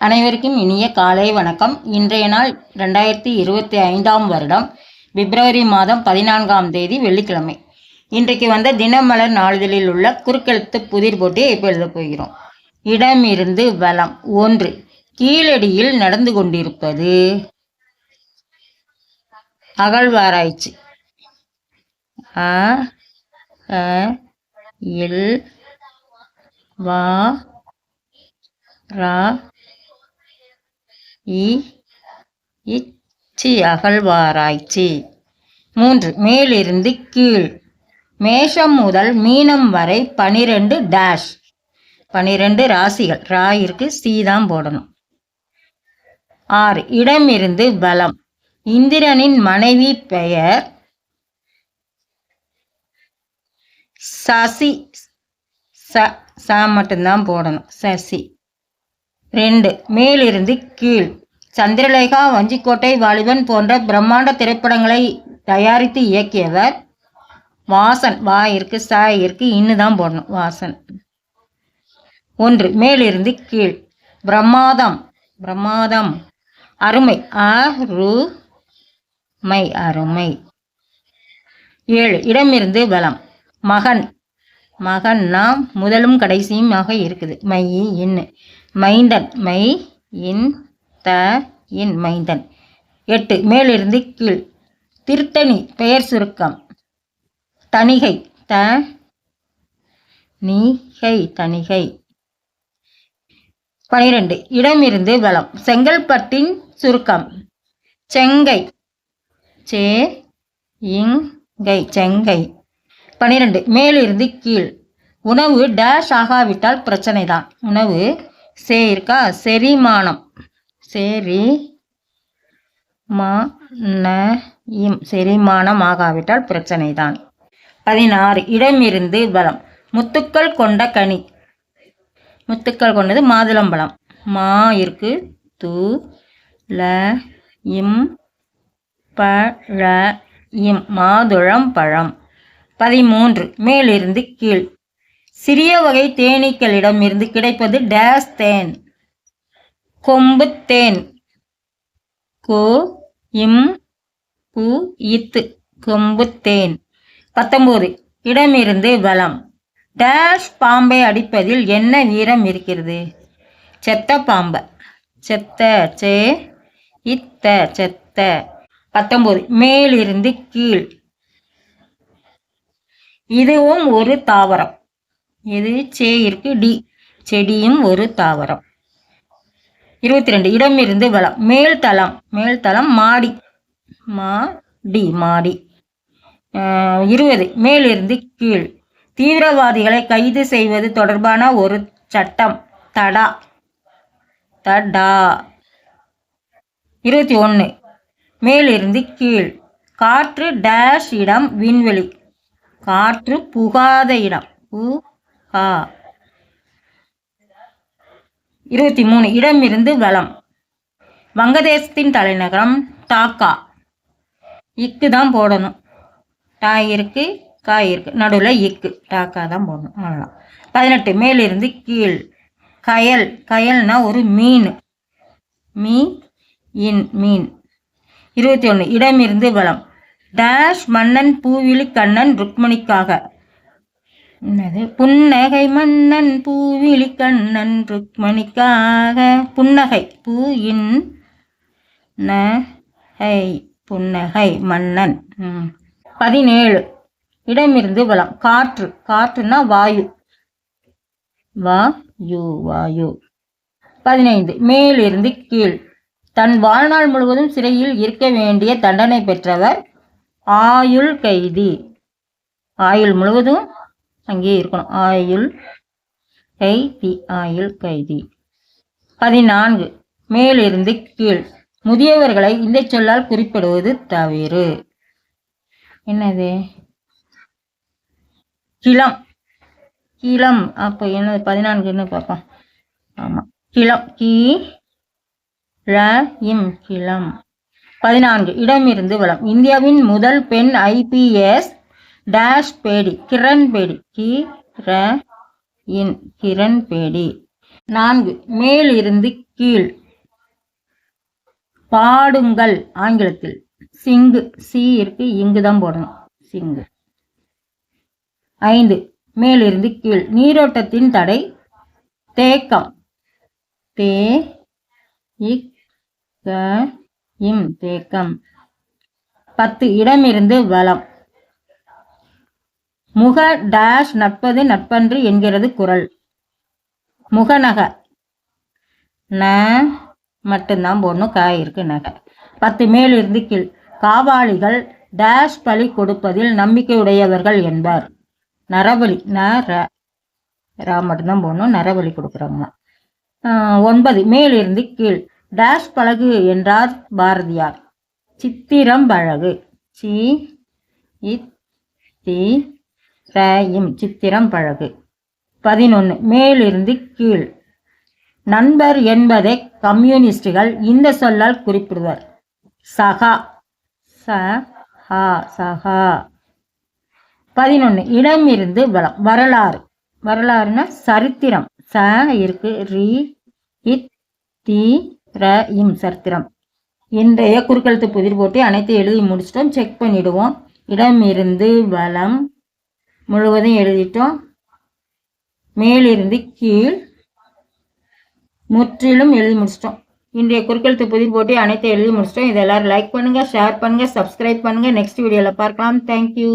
அனைவருக்கும் இனிய காலை வணக்கம். இன்றைய நாள் ரெண்டாயிரத்தி இருபத்தி ஐந்தாம் வருடம் பிப்ரவரி மாதம் பதினான்காம் தேதி வெள்ளிக்கிழமை. இன்றைக்கு வந்த தினமலர் நாளிதழில் உள்ள குறுக்கெழுத்து புதிர் போட்டியை இப்போ எழுதப் போகிறோம். இடமிருந்து வலம் ஒன்று கீழடியில் நடந்து கொண்டிருப்பது. அகழ்வாராய்ச்சி. அ எல் இல் வா ரா இ இச்சி அகழ்வாராய்ச்சி. மூன்று மேலிருந்து கீழ். மேஷம் முதல் மீனம் வரை பனிரெண்டு டேஷ் பனிரெண்டு ராசிகள். ராயிற்கு இருக்கு சி தான் போடணும். ஆறு இடமிருந்து பலம். இந்திரனின் மனைவி பெயர் சசி ச ச மட்டும்தான் போடணும். சசி. ரெண்டு. மேலிருந்து கீழ். சந்திரலேகா வஞ்சிக்கோட்டை வாலிபன் போன்ற பிரம்மாண்ட திரைப்படங்களை தயாரித்து இயக்கியவர் வாசன். வா இருக்கு ச இருக்கு இன்னு தான் போடணும். வாசன். ஒன்று. மேலிருந்து கீழ். பிரம்மாதம். பிரம்மாதம். அருமை. அருமை. அருமை. ஏழு. இடமிருந்து பலம் மகன். மகன்னா முதலும் கடைசியுமாக இருக்குது. மை இன்னு மைந்தன் மை இன் த இன் மைந்தன். எட்டு மேலிருந்து கீழ். திருத்தணி பெயர் சுருக்கம். தணிகை த நீகை தணிகை. பனிரெண்டு இடமிருந்து வளம். செங்கல்பட்டின் சுருக்கம். செங்கை சே இங்கை செங்கை. பனிரெண்டு. மேலிருந்து கீழ். உணவு டேஷ் ஆகாவிட்டால் பிரச்சனை தான் உணவு சே இருக்கா செரிமானம் செரி மா ந இம் செரிமானம் ஆகாவிட்டால் பிரச்சனை தான் பதினாறு. இடமிருந்து பலம் முத்துக்கள் கொண்ட கனி. முத்துக்கள் கொண்டது மாதுளம்பழம் மா இருக்கு. து ல இம் ப இம். மாதுளம் பழம். பதிமூன்று. மேலிருந்து கீழ். சிறிய வகை தேனீக்களிடம் இருந்து கிடைப்பது டேஸ் தேன். கொம்பு தேன். கோ இம் பு இத்து. கொம்பு தேன். பத்தொம்போது. இடமிருந்து பலம் டேஷ் பாம்பை அடிப்பதில் என்ன வீரம் இருக்கிறது? செத்த பாம்பை. செத்த சே இத்த செத்த. பத்தொம்போது. மேலிருந்து கீழ். இதுவும் ஒரு தாவரம். இது சே இருக்கு டி. செடியும் ஒரு தாவரம். இருபத்தி ரெண்டு இடமிருந்து வளம். மேல்தளம் மேல்தளம் மாடி. மா டி மாடி. இருபது. மேலிருந்து கீழ். தீவிரவாதிகளை கைது செய்வது தொடர்பான ஒரு சட்டம். தடா. தடா. இருபத்தி ஒன்று மேலிருந்து கீழ். காற்று டேஷ் இடம் விண்வெளி. காற்று புகாத இடம். பு கா. இருபத்தி மூணு இடமிருந்து வளம் வங்கதேசத்தின் தலைநகரம் டாக்கா. இக்கு தான் போடணும். டா இருக்கு கா இருக்கு. நடுவில் இக்கு டாக்கா தான் போடணும். அவ்வளோதான் பதினெட்டு மேலிருந்து கீழ். கயல். கயல்னா ஒரு மீன். மீ இன் மீன். இருபத்தி ஒன்று இடமிருந்து வளம் டேஷ் மன்னன் பூவிழி கண்ணன் ருக்மணிக்காக. என்னது? புன்னகை மன்னன் பூவிழி கண்ணன் ருக்மணிக்காக. புன்னகை பூ இன் நகை புன்னகை மன்னன். ம். பதினேழு. இடமிருந்து வளம். காற்று. காற்றுன்னா வாயு. வாயு வாயு. பதினைந்து. மேலிருந்து கீழ். தன் வாழ்நாள் முழுவதும் சிறையில் இருக்க வேண்டிய தண்டனை பெற்றவர் ஆயுள் கைதி. ஆயுள் முழுவதும் அங்கேயே இருக்கணும். ஆயுள் கைதி ஆயுள் கைதி. பதினான்கு மேலிருந்து கீழ். முதியவர்களை இந்த சொல்லால் குறிப்பிடுவது தவிர என்னது? கிளம். கிளம். அப்போ என்னது? பதினான்குன்னு பார்ப்போம். ஆமாம் கிளம். கி ழ இம் கிளம். பதினான்கு. இடமிருந்து வளம். இந்தியாவின் முதல் பெண் ஐபிஎஸ் டேஷ் பேடி. கிரண் பேடி. கி இன் கிரண் பேடி. நான்கு. மேல் இருந்து கீழ். பாடுங்கள். ஆங்கிலத்தில். சிங்கு. சி இருக்கு. இங்கு தான் போடணும். சிங்கு. ஐந்து. மேலிருந்து கீழ். நீரோட்டத்தின் தடை. தேக்கம். தே இக் இம் தேக்கம். பத்து இடமிருந்து வலம் முக டேஷ் நட்பது நட்பன்று என்கிறது குரல். முகநக. ந மட்டும்தான் போடணும் காய் இருக்கு நகை. பத்து மேலிருந்து கீழ். காவாளிகள் டேஷ் பலி கொடுப்பதில் நம்பிக்கையுடையவர்கள் என்பார். நரபலி ந ர. ரா மட்டும்தான் போடணும் நரபலி கொடுக்குறாங்க ஒன்பது மேலிருந்து கீழ். டேஷ் பழகு என்றார் பாரதியார். சித்திரம் பழகு. சி தி ரயம் சித்திரம் பழகு. பதினொன்று மேலிருந்து கீழ். நண்பர் என்பதை கம்யூனிஸ்டுகள் இந்த சொல்லால் குறிப்பிடுவர். சகா. ச ஹா சகா. பதினொன்று இடமிருந்து வளம். வரலாறு. வரலாறுனா சரித்திரம். ச இருக்கு. ரி இத் தி ர இம் சர்த்திரம். இன்றைய குறுக்கெழுத்து புதிர் போட்டி அனைத்தையும் எழுதி முடிச்சிட்டோம். செக் பண்ணிடுவோம். இடமிருந்து வலம் முழுவதும் எழுதிட்டோம். மேலிருந்து கீழ் முற்றிலும் எழுதி முடிச்சிட்டோம். இன்றைய குறுக்கெழுத்து புதிர் போட்டி அனைத்தையும் எழுதி முடிச்சிட்டோம். இதை லைக் பண்ணுங்க ஷேர் பண்ணுங்கள் சப்ஸ்கிரைப் பண்ணுங்கள் நெக்ஸ்ட் வீடியோவில் பார்க்கலாம். தேங்க்யூ